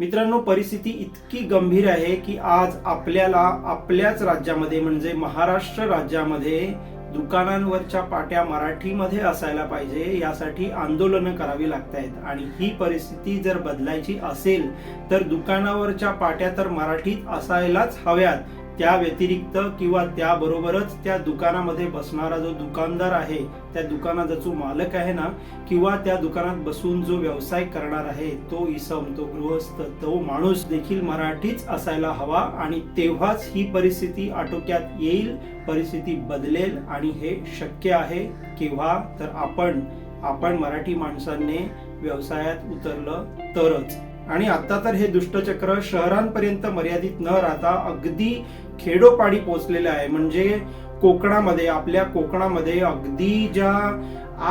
मित्रांनो परिस्थिती इतकी गंभीर आहे की आज आपल्याला आपल्याच राज्यामध्ये म्हणजे महाराष्ट्र राज्यामध्ये दुकानांवरच्या पाट्या मराठीमध्ये असायला पाहिजे यासाठी आंदोलनं करावी लागत आहेत आणि ही परिस्थिती जर बदलायची असेल तर दुकानावरच्या पाट्या तर मराठीत असायलाच हव्यात. त्या व्यतिरिक्त किंवा त्याबरोबरच त्या दुकानामध्ये बसणारा जो दुकानदार आहे त्या दुकानाचा जो मालक आहे ना किंवा त्या दुकानात बसून जो व्यवसाय करणार आहे तो इसम तो गृहस्थ तो माणूस देखील मराठीच असायला हवा आणि तेव्हाच ही परिस्थिती आटोक्यात येईल परिस्थिती बदलेल आणि हे शक्य आहे केव्हा तर आपण आपण मराठी माणसांनी व्यवसायात उतरलं तरच. आणि आता तर हे दुष्टचक्र शहरांपर्यंत मर्यादित न राहता अगदी खेडोपाडी पोचलेलं आहे. म्हणजे कोकणामध्ये आपल्या कोकणामध्ये अगदी ज्या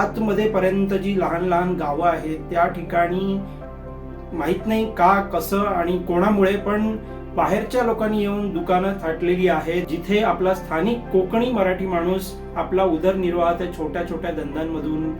आतमध्ये पर्यंत जी लहान लहान गावं आहेत त्या ठिकाणी माहीत नाही का कसं आणि कोणामुळे पण बाहेरच्या लोकांनी येऊन दुकानं थाटलेली आहेत. जिथे आपला स्थानिक कोकणी मराठी माणूस आपला उदरनिर्वाह त्या छोट्या छोट्या धंद्यांमधून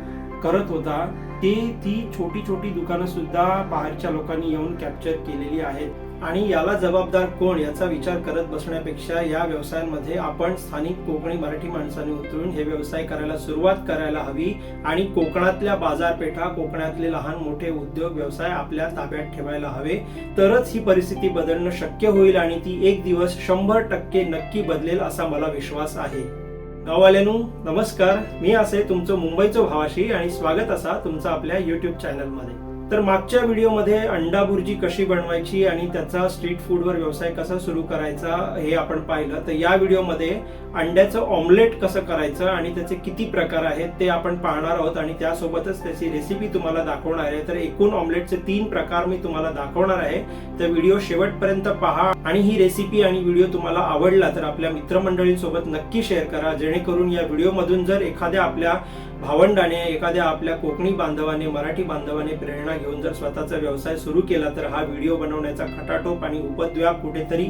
करत होता. ते ती छोटी छोटी दुकानं सुद्धा बाहेरच्या लोकांनी येऊन कॅप्चर केलेली आहेत. आणि याला जबाबदार कोण याचा विचार करत बसण्यापेक्षा या व्यवसायांमध्ये आपण स्थानिक कोकणी मराठी माणसांनी उतरून हे व्यवसाय करायला सुरुवात करायला हवी. आणि कोकणातल्या बाजारपेठा कोकणातले लहान मोठे उद्योग व्यवसाय आपल्या ताब्यात ठेवायला हवे. तरच ही परिस्थिती बदलणं शक्य होईल आणि ती एक दिवस शंभर टक्के नक्की बदलेल असा मला विश्वास आहे. गाववाल्यानू नमस्कार. मी असे तुमचं मुंबईचं भावाशी आणि स्वागत असा तुमचं आपल्या युट्यूब चॅनलमध्ये तर मागच्या व्हिडिओमध्ये अंडा भुर्जी कशी बनवायची आणि त्याचा स्ट्रीट फूडवर व्यवसाय कसा सुरू करायचा हे आपण पाहिलं. तर या व्हिडिओमध्ये अंड्याचं ऑमलेट कसं करायचं आणि त्याचे किती प्रकार आहेत ते आपण पाहणार आहोत आणि त्यासोबतच त्याची रेसिपी तुम्हाला दाखवणार आहे. तर एकूण ऑमलेटचे तीन प्रकार मी तुम्हाला दाखवणार आहे. तर व्हिडिओ शेवटपर्यंत पहा आणि ही रेसिपी आणि व्हिडिओ तुम्हाला आवडला तर आपल्या मित्रमंडळींसोबत नक्की शेअर करा. जेणेकरून या व्हिडिओमधून जर एखाद्या आपल्या भावंडाने एखाद्या आपल्या कोकणी बांधवाने मराठी बांधवाने प्रेरणा घेऊन जर स्वतःचा व्यवसाय सुरू केला तर हा व्हिडिओ बनवण्याचा खटाटोप आणि उपद्व्याप कुठेतरी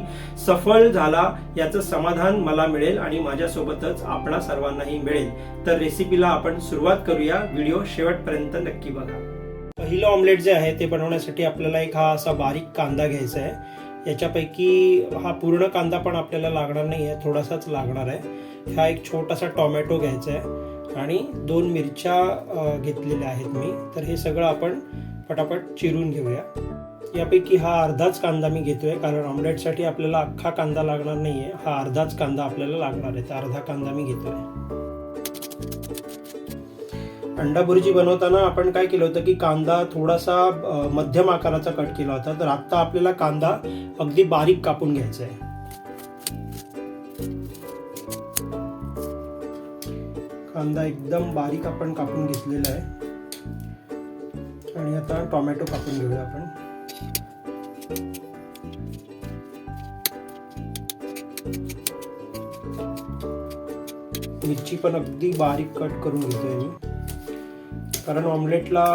सफल झाला याचं समाधान मला मिळेल आणि माझ्यासोबतच आपणा सर्वांनाही मिळेल. तर रेसिपीला आपण सुरुवात करूया. व्हिडिओ शेवटपर्यंत नक्की बघा. पहिलं ऑमलेट जे आहे ते बनवण्यासाठी आपल्याला एक हा असा बारीक कांदा घ्यायचा आहे. याच्यापैकी हा पूर्ण कांदा पण आपल्याला लागणार नाही आहे थोडासाच लागणार आहे. हा एक छोटासा टॉमॅटो घ्यायचा आहे. आणि दोन मिरच्या घेतलेल्या आहेत मी. तर हे सगळं आपण पटापट चिरून घेऊया. यापैकी हा अर्धाच कांदा मी घेतोय कारण ऑमलेटसाठी आपल्याला अख्खा कांदा लागणार नाहीये. हा अर्धाच कांदा आपल्याला लागणार आहे. तर अर्धा कांदा मी घेतोय. अंडा भुर्जी बनवताना आपण काय केलं होतं की कांदा थोडासा मध्यम आकाराचा कट केला होता. तर आत्ता आपल्याला कांदा अगदी बारीक कापून घ्यायचा आहे. कांदा एकदम बारीक आपण कापून घेतलेला आहे. आणि आता टोमॅटो कापून घेऊया आपण. मिरची पण अगदी बारीक कट करून घेतोय मी. कारण ऑमलेटला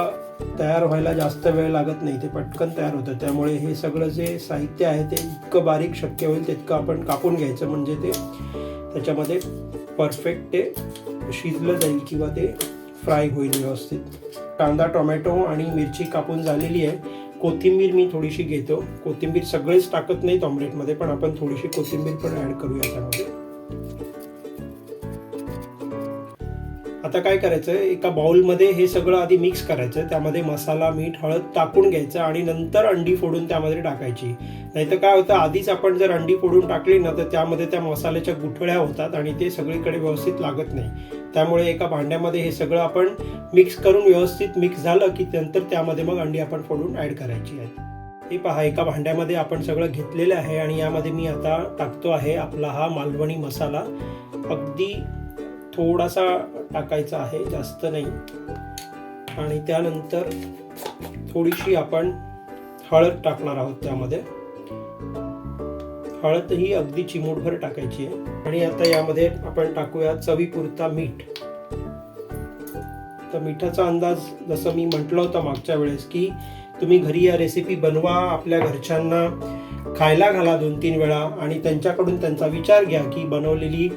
तयार व्हायला जास्त वेळ लागत नाही ते पटकन तयार होतं. त्यामुळे हे सगळं जे साहित्य आहे ते इतकं बारीक शक्य होईल तितकं आपण कापून घ्यायचं. म्हणजे ते त्याच्यामध्ये परफेक्ट ते शिजलं जाईल किंवा ते फ्राय होईल व्यवस्थित. कांदा टोमॅटो आणि मिरची कापून झालेली आहे. कोथिंबीर मी थोडीशी घेतो. कोथिंबीर सगळेच टाकत नाहीत ऑमलेटमध्ये पण आपण थोडीशी कोथिंबीर पण ऍड करूया त्यामध्ये. आता काय करायचं एका बाउलमध्ये हे सगळं आधी मिक्स करायचं त्यामध्ये मसाला मीठ हळद टाकून घ्यायचं आणि नंतर अंडी फोडून त्यामध्ये टाकायची. नाहीतर काय होतं? आधीच आपण जर अंडी फोडून टाकली ना तर त्यामध्ये त्या मसाल्याच्या गुठळ्या होतात आणि ते सगळीकडे व्यवस्थित लागत नाही. त्यामुळे एका भांड्यामध्ये हे सगळं आपण मिक्स करून व्यवस्थित मिक्स झालं की नंतर त्यामध्ये मग अंडी आपण फोडून ॲड करायची आहे. हे पहा एका भांड्यामध्ये आपण सगळं घेतलेलं आहे आणि यामध्ये मी आता टाकतो आहे आपला हा मालवणी मसाला. अगदी थोडासा टाकायचा आहे जास्त नाही. आणि त्यानंतर थोडीशी आपण हळद टाकणार आहोत त्यामध्ये. हळद ही अगदी चिमूटभर टाकायची आहे. आणि आता यामध्ये आपण टाकूया चवीपुरता मीठ. तर मिठाचा अंदाज जसं मी म्हटलं होतं मागच्या वेळेस की तुम्ही घरी या रेसिपी बनवा आपल्या घरच्यांना खायला घाला दोन तीन वेळा आणि त्यांच्याकडून त्यांचा विचार घ्या की बनवलेली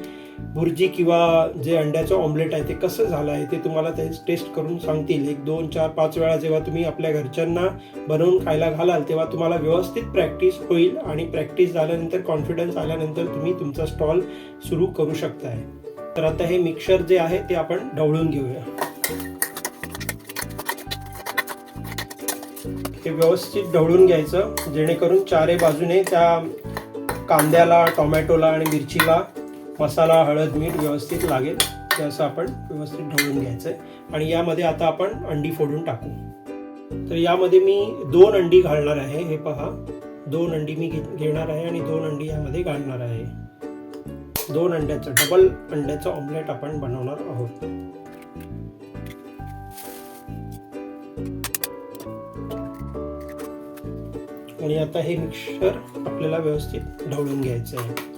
भुर्जी किंवा जे अंड्याचं ऑमलेट आहे ते कसं झालं आहे ते तुम्हाला ते टेस्ट करून सांगतील. एक दोन चार पाच वेळा जेव्हा तुम्ही आपल्या घरच्यांना बनवून खायला घालाल तेव्हा तुम्हाला व्यवस्थित प्रॅक्टिस होईल आणि प्रॅक्टिस झाल्यानंतर कॉन्फिडन्स आल्यानंतर तुम्ही तुमचा स्टॉल सुरू करू शकताय. तर आता हे मिक्सर जे आहे ते आपण ढवळून घेऊया. हे व्यवस्थित ढवळून घ्यायचं जेणेकरून चारे बाजूने त्या कांद्याला टोमॅटोला आणि मिरचीला मसाला हळद मीठ व्यवस्थित लागेल. ते असं आपण व्यवस्थित ढवळून घ्यायचं आहे आणि यामध्ये आता आपण अंडी फोडून टाकू. तर यामध्ये मी दोन अंडी घालणार आहे. हे पहा. दोन अंडी मी घे- घेणार आहे आणि दोन अंडी यामध्ये घालणार आहे. दोन अंड्याचं डबल अंड्याचं ऑमलेट आपण बनवणार आहोत. आणि आता हे मिक्सर आपल्याला व्यवस्थित ढवळून घ्यायचं आहे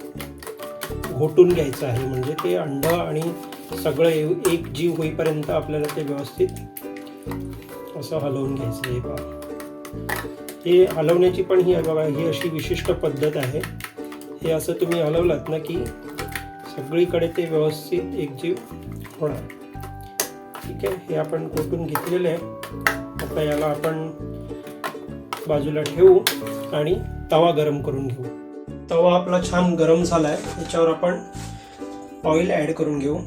घोटून घ्यायचं आहे. म्हणजे ते अंड आणि सगळं एक जीव होईपर्यंत आपल्याला ते व्यवस्थित असं हलवून घ्यायचं आहे. पहा हे हलवण्याची पण ही बघा ही अशी विशिष्ट पद्धत आहे. हे असं तुम्ही हलवलात ना की सगळीकडे ते व्यवस्थित एकजीव होणार. ठीक आहे हे आपण कोटून घेतलेलं आहे. आता याला आपण बाजूला ठेवू आणि तवा गरम करून घेऊ. तवा आपला छान गरम झाला आहे याच्यावर आपण ऑइल ॲड करून घेऊ.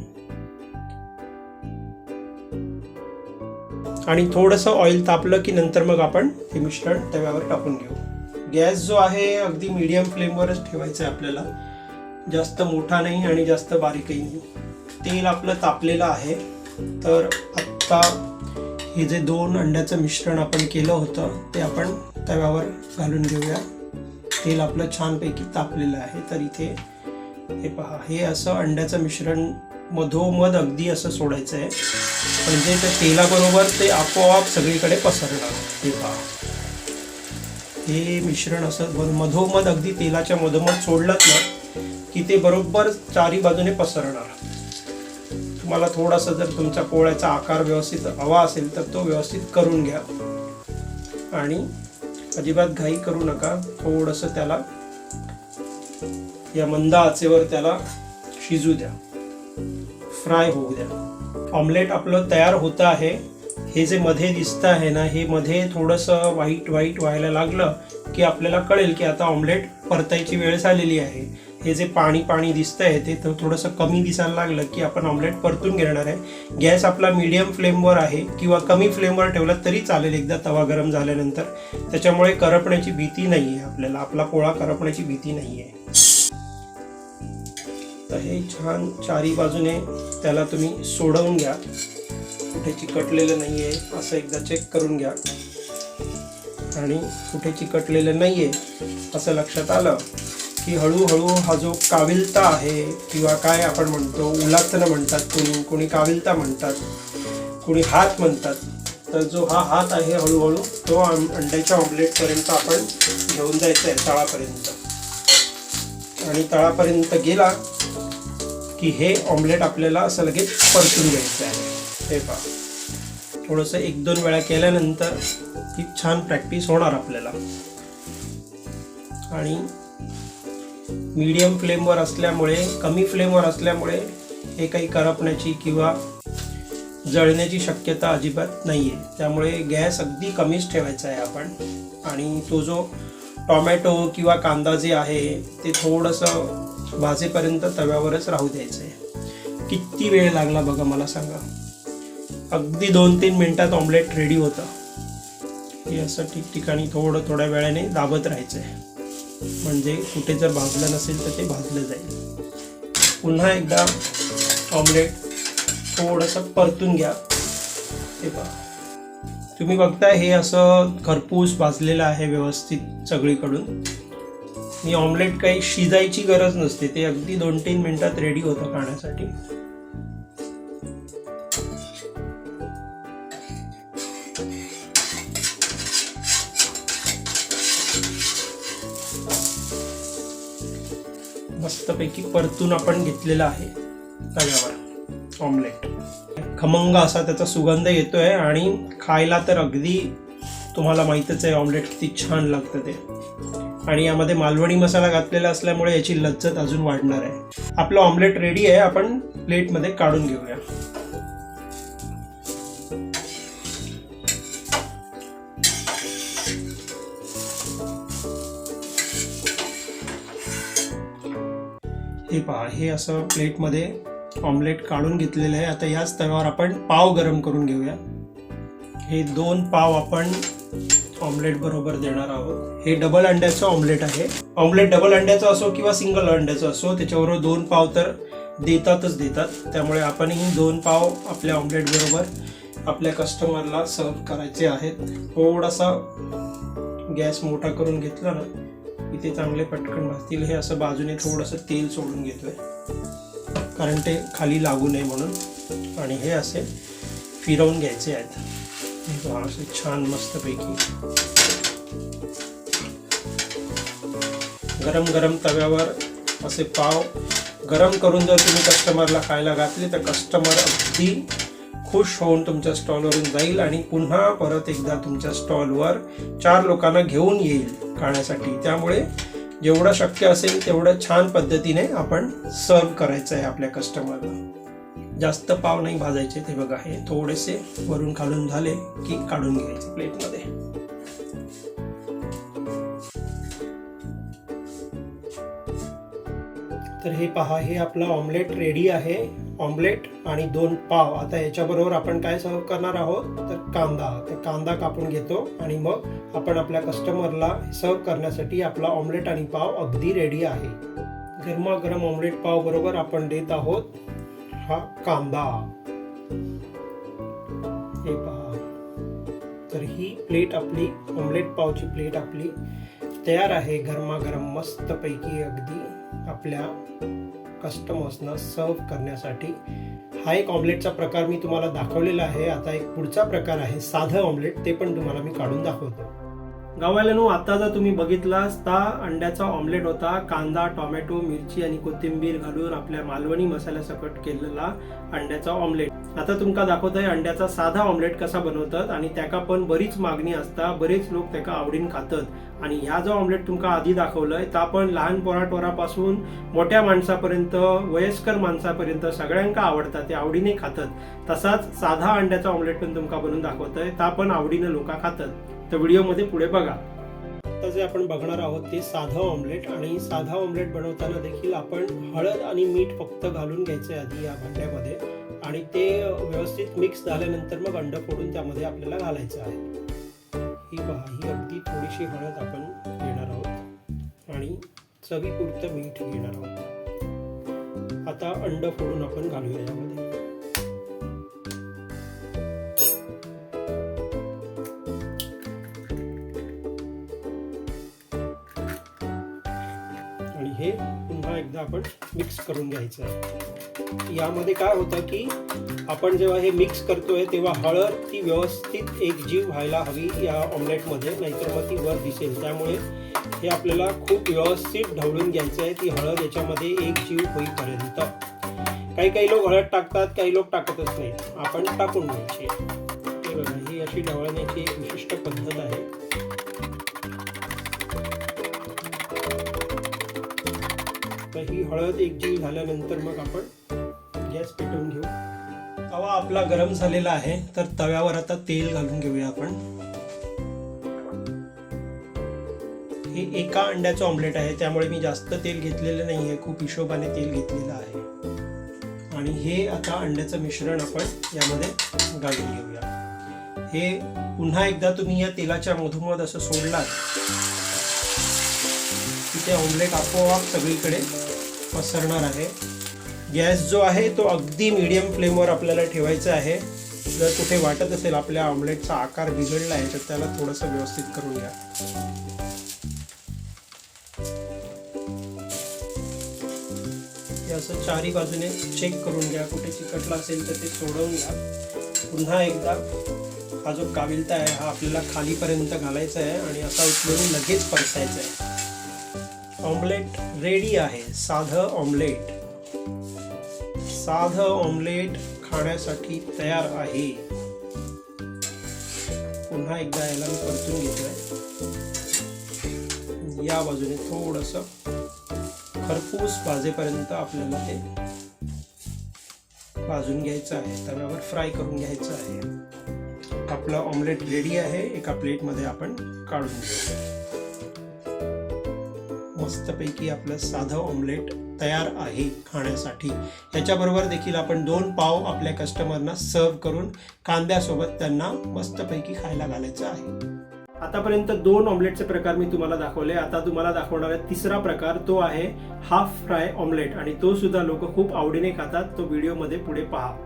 आणि थोडंसं ऑइल तापलं की नंतर मग आपण हे मिश्रण तव्यावर टाकून घेऊ. गॅस जो आहे अगदी मीडियम फ्लेमवरच ठेवायचा आहे आपल्याला. जास्त मोठा नाही आणि जास्त बारीकही नाही. तेल आपलं तापलेलं आहे. तर आत्ता हे जे दोन अंड्याचं मिश्रण आपण केलं होतं ते आपण तव्यावर घालून घेऊया. तेल आपलं छानपैकी तापलेलं आहे. तर इथे हे पहा हे असं अंड्याचं मिश्रण मधोमध अगदी असं सोडायचं आहे. म्हणजे त्या तेलाबरोबर ते आपोआप सगळीकडे पसरणार. हे पहा. हे मिश्रण असं मधोमध अगदी तेलाच्या मधोमध सोडलं ना की ते बरोबर चारी बाजूने पसरणार. तुम्हाला थोडासा जर तुमच्या पोळ्याचा आकार व्यवस्थित हवा असेल तर तो व्यवस्थित करून घ्या. आणि अजिबात घाई करू नका. थोडंसं त्याला या मंद आचेवर त्याला शिजू द्या. फ्राय होऊ द्या. ऑमलेट आपलं तयार होतं आहे. हे जे मध्ये दिसतं आहे ना हे मध्ये थोडंसं वाईट वाईट व्हायला लागलं की आपल्याला कळेल की आता ऑमलेट परतायची वेळ झालेली आहे. हे जे पाणी पाणी दिसतं आहे ते तर थोडंसं कमी दिसायला लागलं की आपण ऑमलेट परतून घेणार आहे. गॅस आपला मीडियम फ्लेमवर आहे किंवा कमी फ्लेमवर ठेवला तरी चालेल एकदा तवा गरम झाल्यानंतर. त्याच्यामुळे करपण्याची भीती नाही आहे आपल्याला. आपला पोळा करपण्याची भीती नाही आहे तर हे छान चारी बाजूने त्याला तुम्ही सोडवून घ्या. कुठे चिकटलेलं नाही आहे असं एकदा चेक करून घ्या. आणि कुठे चिकटलेलं नाही आहे असं लक्षात आलं. की हळूहळू हा जो काविलता आहे किंवा काय आपण म्हणतो उलातनं म्हणतात कोणी कोणी काविलता म्हणतात कोणी हात म्हणतात तर जो हा हात आहे हळूहळू तो अंड्याच्या ऑमलेटपर्यंत आपण घेऊन जायचा आहे तळापर्यंत. आणि तळापर्यंत गेला की हे ऑमलेट आपल्याला असं लगेच परतून घ्यायचं आहे. हे पहा. थोडंसं एक दोन वेळा केल्यानंतर की छान प्रॅक्टिस होणार आपल्याला. आणि मीडियम फ्लेमवर असल्यामुळे कमी फ्लेमवर असल्यामुळे हे काही करपण्याची किंवा जळण्याची शक्यता अजिबात नाही आहे त्यामुळे गॅस अगदी कमीच ठेवायचा आहे आपण. आणि तो जो टॉमॅटो किंवा कांदा जे आहे ते थोडंसं भाजेपर्यंत तव्यावरच राहू द्यायचं आहे किती वेळ लागला बघा मला सांगा. अगदी दोन तीन मिनटात ऑमलेट रेडी होतं. हे असं ठिकठिकाणी थोडं थोड्या वेळाने दाबत राहायचं आहे म्हणजे कुठे जर भाजलं नसेल तर ते भाजलं जाईल. पुन्हा एकदा ऑमलेट थोडंसं परतून घ्या. हे पहा. तुम्ही बघताय हे असं खरपूस भाजलेलं आहे व्यवस्थित सगळीकडून. ही ऑमलेट काही शिजायची गरज नसते. ते अगदी दोन तीन मिनिटात रेडी होतं खाण्यासाठी. मस्तपैकी परतून आपण घेतलेला आहे. तव्यावर ऑमलेट खमंग असा त्याचा सुगंध येतोय आणि खायला तर अगदी तुम्हाला माहीतच आहे ऑमलेट किती छान लागतं ते. आणि यामध्ये मालवणी मसाला घातलेला असल्यामुळे याची लज्जत अजून वाढणार आहे. आपलं ऑमलेट रेडी आहे आपण प्लेटमध्ये काढून घेऊया. हे असं प्लेटमध्ये ऑमलेट काढून घेतलेलं आहे. आता याच तव्यावर आपण पाव गरम करून घेऊया. हे दोन पाव आपण ऑमलेट बरोबर देणार आहोत. हे डबल अंड्याचं ऑमलेट आहे. ऑमलेट डबल अंड्याचं असो किंवा सिंगल अंड्याचं असो त्याच्याबरोबर दोन पाव तर देतातच देतात. त्यामुळे आपणही दोन पाव आपल्या ऑमलेट बरोबर आपल्या कस्टमरला सर्व करायचे आहेत. थोडासा गॅस मोठा करून घेतला ना ते चांगले पटकन भाजतील. हे असं बाजूने थोडंसं तेल सोडून घेतोय. कारण ते खाली लागू नये म्हणून. आणि हे असे फिरवून घ्यायचे आहेत. असे छान मस्तपैकी. गरम गरम तव्यावर असे पाव गरम करून जर तुम्ही कस्टमरला खायला घातले तर कस्टमर अगदी खुश होऊन तुमच्या स्टॉलवरून जाईल आणि पुन्हा परत एकदा तुमच्या स्टॉलवर चार लोकांना घेऊन येईल खाण्यासाठी. त्यामुळे जेवढं शक्य असेल तेवढं छान पद्धतीने आपण सर्व करायचं आहे आपल्या कस्टमरला जास्त पाव नाही भाजायचे ते बघा हे थोडेसे वरून खालून झाले की काढून घ्यायचे प्लेटमध्ये. तर हे पहा हे आपलं ऑमलेट रेडी आहे. ऑमलेट आणि दोन पाव. आता याच्याबरोबर आपण काय सर्व करणार आहोत? तर कांदा. तर कांदा कापून घेतो आणि मग आपण आपल्या कस्टमरला सर्व करण्यासाठी आपला ऑमलेट आणि पाव अगदी रेडी आहे. गरमागरम ऑमलेट पाव बरोबर आपण देत आहोत हा कांदा. हे पहा. तर ही प्लेट आपली ऑमलेट पावची प्लेट आपली तयार आहे. गरमागरम मस्तपैकी अगदी आपल्या कस्टमर्सना सर्व करण्यासाठी हा एक ऑमलेटचा प्रकार मी तुम्हाला दाखवलेला आहे. आता एक पुढचा प्रकार आहे साधं ऑमलेट ते पण तुम्हाला मी काढून दाखवतो. गावाल्यानो आता जर तुम्ही बघितलास तर अंड्याचा ऑमलेट होता. कांदा टोमॅटो मिरची आणि कोथिंबीर घालून आपल्या मालवणी मसाल्यासकट केलेला अंड्याचा ऑमलेट आता तुमका दाखवत अंड्याचा साधा ऑमलेट कसा बनवतात आणि त्याका पण बरीच मागणी असता. बरेच लोक त्याका आवडीन खातात. आणि ह्या जो ऑमलेट तुमका आधी दाखवलंय तर आपण लहान पोराटोरापासून मोठ्या माणसापर्यंत वयस्कर माणसापर्यंत सगळ्यांका आवडतात ते आवडीने खातात. तसाच साधा अंड्याचा ऑमलेट पण तुमका बनवून दाखवतोय ता पण आवडीने लोक खातात. तर व्हिडिओमध्ये पुढे बघा. आता जे आपण बघणार आहोत ते साधं ऑमलेट आणि साधा ऑमलेट बनवताना देखील आपण हळद आणि मीठ फक्त घालून घ्यायचं आधी या भांड्यामध्ये. आणि ते व्यवस्थित मिक्स झाल्यानंतर मग अंड फोडून त्यामध्ये आपल्याला घालायचं आहे. ही पहा ही अगदी थोडीशी हळद आपण घेणार आहोत. आणि चवीपुरतं मीठ घेणार आहोत. आता अंड फोडून आपण घालूया यामध्ये. मिक्स करून घ्यायचं. आहे यामध्ये काय होतं की आपण जेव्हा हे मिक्स करतोय तेव्हा हळद ती व्यवस्थित एक जीव व्हायला हवी या ऑमलेटमध्ये नाहीतर मग ती वर दिसेल. त्यामुळे हे आपल्याला खूप व्यवस्थित ढवळून घ्यायचं आहे. ती हळद याच्यामध्ये एक जीव होईपर्यंत. काही काही लोक हळद टाकतात काही लोक टाकतच नाही आपण टाकून घ्यायचे. हे बघा ही अशी ढवळण्याची एक विशिष्ट पद्धत आहे. तर ही हळद एकजीव झाल्यानंतर मग आपण गॅस पेटवून घेऊ. तवा आपला गरम झालेला आहे तर तव्यावर आता तेल घालून घेऊया आपण. हे एका अंड्याचं ऑमलेट आहे त्यामुळे मी जास्त तेल घेतलेलं नाही आहे खूप हिशोबाने तेल घेतलेलं आहे. आणि हे आता अंड्याचं मिश्रण आपण यामध्ये घालून घेऊया. हे पुन्हा एकदा तुम्ही या तेलाच्या मधोमध असं सोडलात की ते ऑमलेट आपोआप सगळीकडे पसरणार आहे. गॅस जो आहे तो अगदी मीडियम फ्लेमवर आपल्याला ठेवायचा आहे. जर कुठे वाटत असेल आपल्या ऑमलेटचा आकार बिघडला आहे तर त्याला थोडंसं व्यवस्थित करून घ्या. असं चारी बाजूने चेक करून घ्या. कुठे चिकटला असेल तर ते सोडवून घ्या. पुन्हा एकदा हा जो काविलता आहे हा आपल्याला खालीपर्यंत घालायचा आहे आणि असा उचलून लगेच परतायचा आहे. ऑमलेट रेडी आहे. साधं ऑमलेट. साधं ऑमलेट खाण्यासाठी तयार आहे. पुन्हा एकदा याला मी परतून घेतलंय. या बाजूने थोडस खरपूस भाजेपर्यंत आपल्याला ते भाजून घ्यायचं आहे. तव्यावर फ्राय करून घ्यायचं आहे. आपलं ऑमलेट रेडी आहे. एका प्लेटमध्ये आपण काढून घेऊ. मस्तपैकी आपलं साधं ऑमलेट तयार आहे खाण्यासाठी. याच्याबरोबर देखील आपण दोन पाव आपल्या कस्टमरना सर्व करून कांद्यासोबत त्यांना मस्तपैकी खायला घालायचं आहे. आतापर्यंत दोन ऑमलेटचे प्रकार मी तुम्हाला दाखवले. आता तुम्हाला दाखवणार आहे तिसरा प्रकार तो आहे हाफ फ्राय ऑमलेट आणि तो सुद्धा लोक खूप आवडीने खातात. तो व्हिडिओमध्ये पुढे पहा.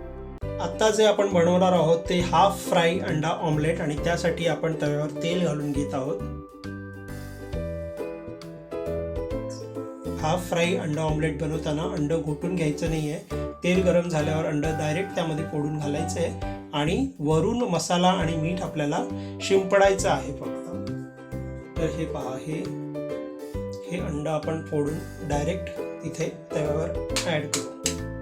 आता जे आपण बनवणार आहोत ते हाफ फ्राय अंडा ऑमलेट आणि त्यासाठी आपण तव्यावर तेल घालून घेत आहोत. हाफ फ्राय अंडा ऑमलेट बनवताना अंडं घोटून घ्यायचं नाही आहे तेल गरम झाल्यावर अंड डायरेक्ट त्यामध्ये फोडून घालायचं आहे आणि वरून मसाला आणि मीठ आपल्याला शिंपडायचं आहे फक्त. तर हे पहा हे हे अंड आपण फोडून डायरेक्ट तिथे तव्यावर ॲड करू.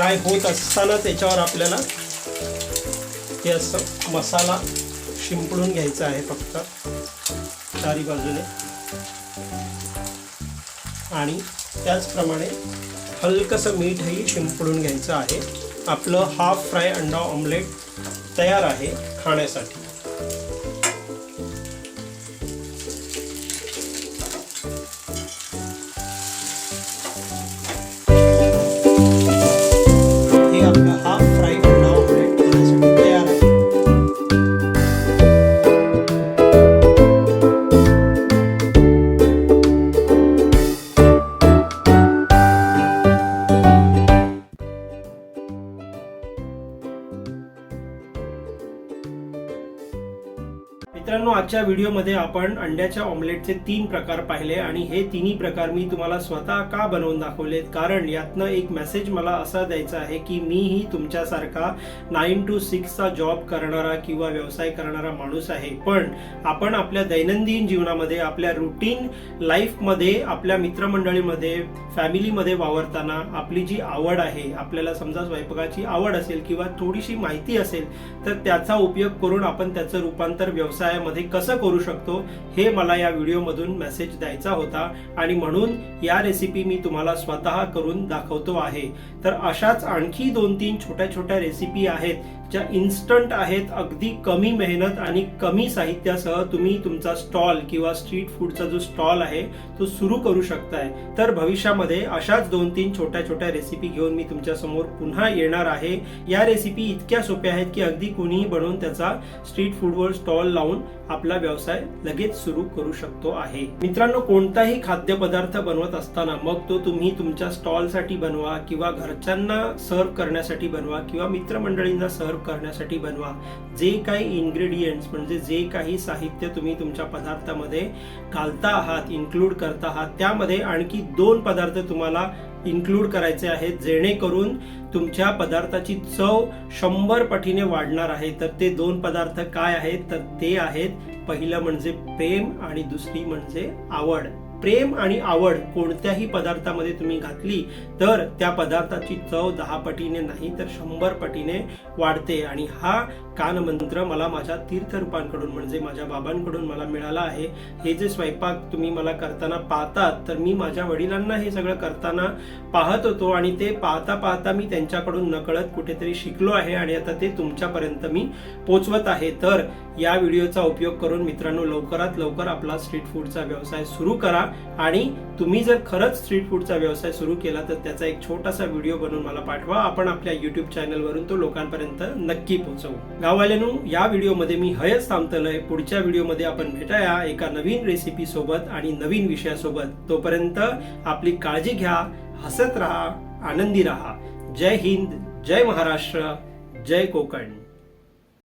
फ्राय होत असताना त्याच्यावर आपल्याला हे असं मसाला शिंपडून घ्यायचा आहे फक्त. चारी बाजूने. आणि त्याचप्रमाणे हलकंसं मीठही शिंपडून घ्यायचं आहे. आपलं हाफ फ्राय अंडा ऑमलेट तयार आहे खाण्यासाठी. मागच्या व्हिडिओमध्ये आपण अंड्याच्या ऑमलेटचे तीन प्रकार पाहिले आणि हे तिन्ही प्रकार मी तुम्हाला स्वतः का बनवून दाखवलेत? कारण यातनं एक मेसेज मला असा द्यायचा आहे की मीही तुमच्यासारखा नाईन टू सिक्सचा जॉब करणारा किंवा व्यवसाय करणारा माणूस आहे. पण आपण आपल्या दैनंदिन जीवनामध्ये आपल्या रुटीन लाईफमध्ये आपल्या मित्रमंडळीमध्ये फॅमिलीमध्ये वावरताना आपली जी आवड आहे आपल्याला समजा स्वयंपाकाची आवड असेल किंवा थोडीशी माहिती असेल तर त्याचा उपयोग करून आपण त्याचं रूपांतर व्यवसायामध्ये कसं करू शकतो हे मला या व्हिडिओमधून मेसेज द्यायचा होता आणि म्हणून या रेसिपी मी तुम्हाला स्वतः करून दाखवतो आहे. तर अशाच आणखी दोन तीन छोट्या छोट्या रेसिपी आहेत ज्या इन्स्टंट आहेत अगदी कमी मेहनत आणि कमी साहित्यासह तुम्ही तुमचा स्टॉल किंवा स्ट्रीट फूडचा जो स्टॉल आहे तो सुरू करू शकताय. तर भविष्यामध्ये अशाच दोन तीन छोट्या छोट्या रेसिपी घेऊन मी तुमच्यासमोर पुन्हा येणार आहे. या रेसिपी इतक्या सोप्या आहेत की अगदी कोणीही बनवून त्याचा स्ट्रीट फूडवर स्टॉल लावून आपला व्यवसाय लगेच सुरू करू शकतो आहे. मित्रांनो कोणताही खाद्यपदार्थ बनवत असताना मग तो तुम्ही तुमच्या स्टॉलसाठी बनवा किंवा घरच्यांना सर्व करण्यासाठी बनवा किंवा मित्रमंडळींना सर्व करण्यासाठी बनवा. जे काही इन्ग्रेडियंट्स म्हणजे जे काही साहित्य तुम्ही तुमच्या पदार्थामध्ये घालता आहात इन्क्लूड करता आहात त्यामध्ये आणखी दोन पदार्थ तुम्हाला इन्क्लूड करायचे आहेत जेणेकरून तुमच्या पदार्थाची चव शंभर पटीने वाढणार आहे. तर ते दोन पदार्थ काय आहेत? तर ते आहेत पहिलं म्हणजे प्रेम आणि दुसरी म्हणजे आवड. प्रेम आणि आवड कोणत्याही पदार्थामध्ये तुम्ही घातली तर त्या पदार्थाची चव दहा पटीने नाही तर शंभर पटीने वाढते. आणि हा कानमंत्र मला माझ्या तीर्थरूपांकडून म्हणजे माझ्या बाबांकडून मला मिळाला आहे. हे जे स्वयंपाक तुम्ही मला करताना पाहतात तर मी माझ्या वडिलांना हे सगळं करताना पाहत होतो. आणि ते पाहता पाहता मी त्यांच्याकडून नकळत कुठेतरी शिकलो आहे आणि आता ते तुमच्यापर्यंत मी पोचवत आहे. तर या व्हिडिओचा उपयोग करून मित्रांनो लवकरात लवकर आपला स्ट्रीट फूडचा व्यवसाय सुरू करा. आणि तुम्ही जर खरंच स्ट्रीट फूडचा व्यवसाय सुरू केला तर त्याचा एक छोटासा व्हिडिओ बनवून मला पाठवा. आपण आपल्या युट्यूब चॅनलवरून तो लोकांपर्यंत नक्की पोहोचवू. गाववाल्यानो या व्हिडिओमध्ये मी हयच थांबतलंय. पुढच्या व्हिडिओमध्ये आपण भेटाया एका नवीन रेसिपी सोबत आणि नवीन विषयासोबत तोपर्यंत आपली काळजी घ्या हसत राहा आनंदी राहा. जय हिंद जय महाराष्ट्र जय कोकण.